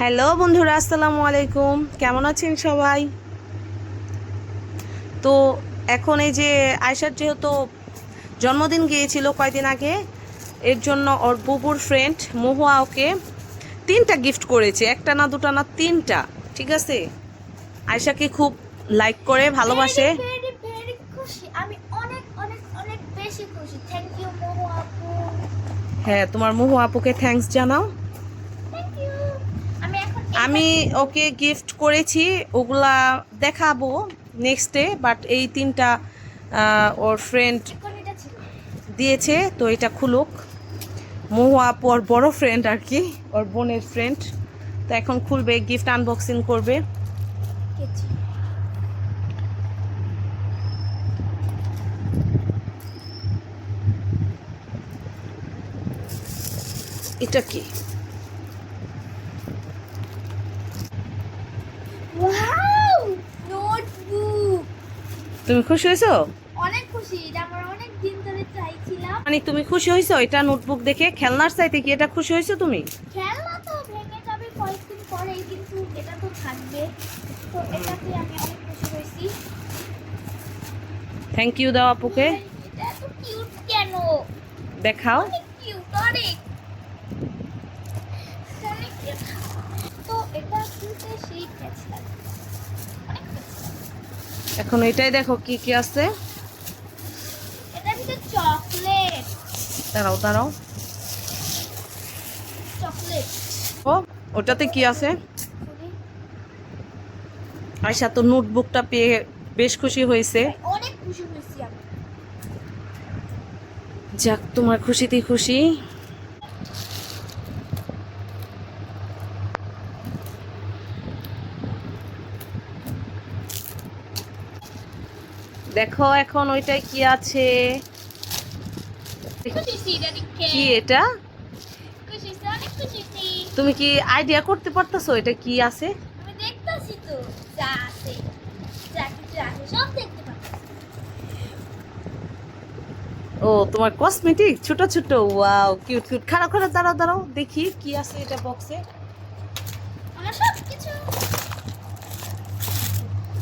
Hello বন্ধুরা আসসালামু আলাইকুম। কেমন আছেন সবাই? তো এখন এই যে আয়সার যেহেতু জন্মদিন গিয়েছিল কয়দিন আগে এর জন্য ওর বুবুর ফ্রেন্ড মহুয়া ওকে তিনটা গিফট করেছে একটা না দুটা না তিনটা ঠিক আছে? আয়সাকে খুব লাইক করে ভালোবাসে। Very, very, very খুশি। আমি অনেক অনেক অনেক বেশি খুশি থ্যাংক ইউ মোমো আপু হ্যাঁ তোমার মহুয়া আপুকে থ্যাঙ্কস জানাও থ্যাংক ইউ আমি ওকে গিফট করেছি, ওগুলা দেখাবো নেক্সট ডে বাট এই তিনটা ওর ফ্রেন্ড দিয়েছে, তো এটা খুলুক। মহুয়া আপু ওর বড় ফ্রেন্ড আর কি, ওর বোনের ফ্রেন্ড তো এখন খুলবে গিফট আনবক্সিং করবে। এটা কি ওয়াও নোটবুক তুমি খুশি হয়েছো? অনেক খুশি এটা আমার অনেক দিন ধরে চাইছিলাম। মানে তুমি খুশি হয়েছো? এটা নোটবুক দেখে খেলনার চাইতে কি এটা খুশি হয়েছো তুমি? খেলনা তো ভেঙে যাবে কয়েকদিন পরেই কিন্তু এটা তো থাকবে। তো এটাতে আমি অনেক খুশি হয়েছি। থ্যাংক ইউ দাও আপুকে। এটা কিউট কেন? দেখাও। কিউট অনেক। তো এটা সেই এখন এটাই দেখো কি কি আছে। দাঁড়াও দাঁড়াও। ও ওটাতে কি আছে? আয়সা তো নোটবুকটা পেয়ে বেশ খুশি হয়েছে। যাক তোমার খুশিতেই খুশি। দেখো এখন ওইটাই কি আছে? কি। এটা? তুমি কি আইডিয়া করতে পারতেছো এটা কি আছে? ও তোমার কসমেটিক ছোট ছোট ওয়াও কিউট কিউট খারাপ খারাপ দাঁড়াও দাঁড়াও দেখি কি আছে এটা বক্সে আমার সব কিছু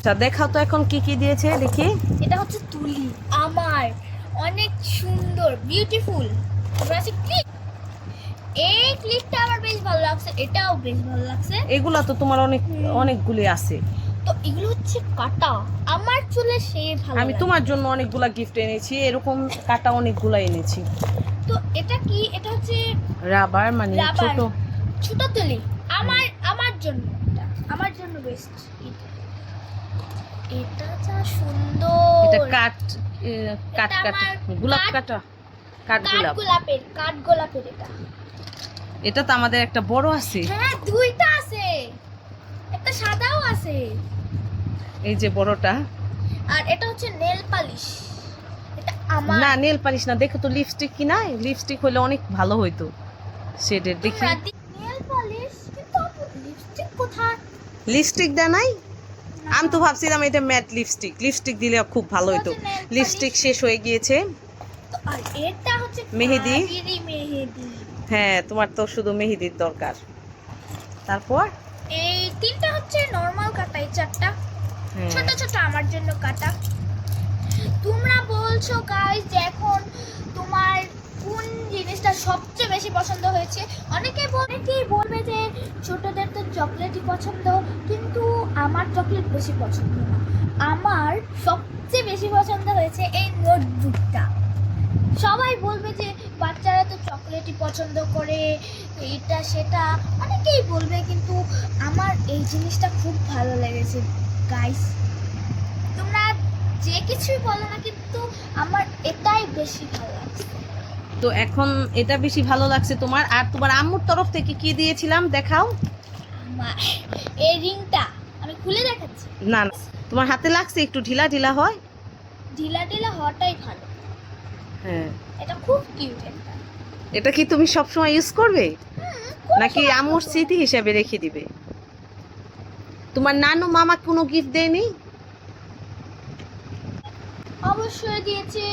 আচ্ছা দেখাও তো এখন কি কি দিয়েছে দেখি। এটা হচ্ছে তুলি আমার অনেক সুন্দর বিউটিফুল তারপর আছে ক্লিপ এই ক্লিপটা আমার বেশ ভালো লাগছে এটাও বেশ ভালো লাগছে। এগুলা তো তোমার অনেক অনেকগুলি আছে। তো এগুলো হচ্ছে কাটা আমার চুলে সে ভালো আমি তোমার জন্য অনেকগুলা গিফট এনেছি এরকম কাটা অনেকগুলা এনেছি। তো এটা কি? এটা হচ্ছে রাবার মানে। ছোট। ছোট তুলি। আমার আমার জন্য আমার জন্য বেস্ট এটা যা সুন্দর। এটা এটা কাটা আমার গোলাপ কাটা কাঠ গোলাপ। গোলাপের কাঠ গোলাপের এটা। এটা তো আমাদের একটা বড় আছে। হ্যাঁ দুইটা আছে। একটা সাদাও আছে। এই যে বড়টা। আর এটা হচ্ছে নেল পালিশ। এটা আমার না নেল পালিশ না দেখো তো লিপস্টিক কি না? লিপস্টিক হলে অনেক ভালো হইতো শেডের দেখি। Nail polish? কিন্তু লিপস্টিক কোথায়? লিপস্টিক দেয় নাই? আমি তো ভাবছিলাম এটা ম্যাট লিপস্টিক লিপস্টিক দিলে খুব ভালো polish। লিপস্টিক শেষ হয়ে গিয়েছে। আর এটা হচ্ছে মেহেদি। মেহেদি। হ্যাঁ তোমার তো শুধু মেহেদির দরকার। তারপর? এই তিনটা হচ্ছে নর্মাল কাটা এই চারটা। ছোট ছোট আমার জন্য কাটা। তোমরা বলছো গাইস এখন তোমার কোন জিনিসটা সবচেয়ে বেশি পছন্দ হয়েছে? অনেকেই অনেকেই বলবে যে ছোটদের তো চকলেটই পছন্দ, কিন্তু আমার চকলেট বেশি পছন্দ না। আমার সবচেয়ে বেশি পছন্দ হয়েছে এই নোটবুকটা সবাই বলবে যে বাচ্চারা তো চকলেটই পছন্দ করে, এটা, সেটা। অনেকেই বলবে, কিন্তু আমার এই জিনিসটা খুব ভালো লেগেছে। গাইস তোমরা যে কিছুই বলো না, কিন্তু আমার এটাই বেশি ভালো লাগছে। তো এখন এটা বেশি ভালো লাগছে তোমার। আর তোমার আম্মুর তরফ থেকে কি দিয়েছিলাম দেখাও। এই রিংটা আমি খুলে দেখাচ্ছি। না না তোমার হাতে লাগছে একটু ঢিলা ঢিলা হয়। ঢিলা ঢিলা হওয়াটাই ভালো। হ্যাঁ। এটা খুব কিউট একটা। এটা কি তুমি সবসময় ইউজ করবে? নাকি আম্মুর স্মৃতি হিসাবে রেখে দিবে? তোমার নানু মামা কোনো গিফট দেয়নি? অবশ্যই দিয়েছে।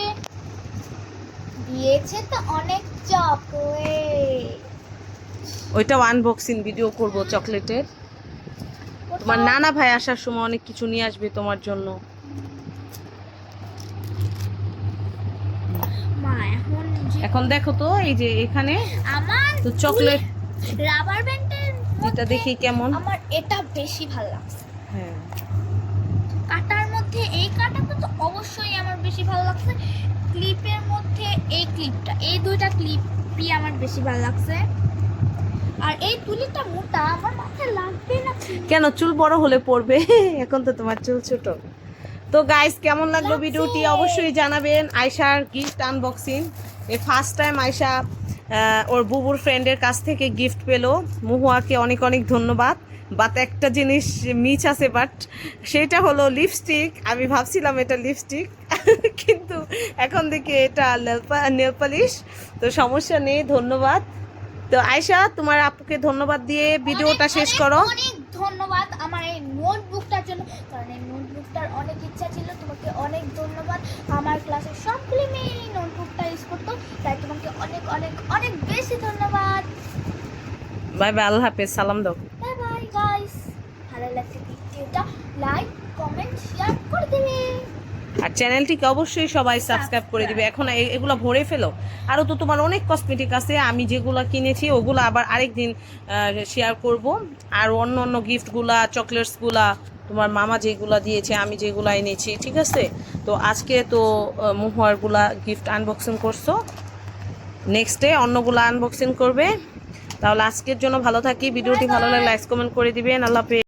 দিয়েছে তো অনেক চকলেট ওইটাও আনবক্সিং ভিডিও করব চকলেটের তোমার নানা ভাই আসার সময় অনেক কিছু নিয়ে আসবে তোমার জন্য। এখন এখন দেখো তো এই যে এখানে আমার তো চকলেট রাবার ব্যান্ডের এটা দেখি কেমন। আমার এটা বেশি ভালো লাগছে হ্যাঁ কাটার মধ্যে এই কাটাটা তো অবশ্যই আমার বেশি ভালো লাগছে। ক্লিপের মধ্যে এই ক্লিপটা এই দুইটা ক্লিপই আমার বেশি ভালো লাগছে। আর এই তুলিটা মোটা আমার মাথায় লাগবে না কেন? চুল বড় হলে পড়বে। এখন তো তোমার চুল ছোট। তো গাইস কেমন লাগল ভিডিওটি? অবশ্যই জানাবেন আয়শার গিফট আনবক্সিং এ ফার্স্ট টাইম আয়শা ওর বুবুর ফ্রেন্ডের কাছ থেকে গিফট পেল। মহুয়াকে অনেক অনেক ধন্যবাদ। বাট একটা জিনিস মিচ আছে বাট সেটা হলো লিপস্টিক আমি ভাবছিলাম এটা লিপস্টিক কিন্তু এখন দেখি এটা নেল পালিশ তো সমস্যা নেই ধন্যবাদ। তো আয়শা তোমার আপুকে ধন্যবাদ দিয়ে ভিডিওটা শেষ করো। অনেক ধন্যবাদ আমার এই নোটবুকটার জন্য কারণ এই নোটবুকটার অনেক ইচ্ছা ছিল। তোমাকে অনেক ধন্যবাদ। আমার ক্লাসের সবগুলি মেয়ে এই নোটবুকটা ইউজ করতো। তাই তোমাকে অনেক অনেক অনেক বেশি ধন্যবাদ। বাই বাই আল্লাহ হাফেজ সালাম দাও। বাই বাই গাইস ভালো লাগছে ভিডিওটা লাইক কমেন্ট শেয়ার করে দেবে। আর চ্যানেলটিকে অবশ্যই সবাই সাবস্ক্রাইব করে দিবে। এখন এগুলো ভরে ফেলো। আরও তো তোমার অনেক কসমেটিক আছে আমি যেগুলো কিনেছি ওগুলো আবার আরেকদিন শেয়ার করব। আর অন্য অন্য গিফটগুলা চকলেটসগুলা তোমার মামা যেগুলো দিয়েছে আমি যেগুলা এনেছি ঠিক আছে? তো আজকে তো আহ, মহুয়ারগুলা গিফট আনবক্সিং করছ। নেক্সট ডে অন্যগুলো আনবক্সিং করবে। তাহলে আজকের জন্য ভালো থাকি। ভিডিওটি ভালো লাগলে লাইক কমেন্ট করে দিবেন। আল্লাহ হাফেজ।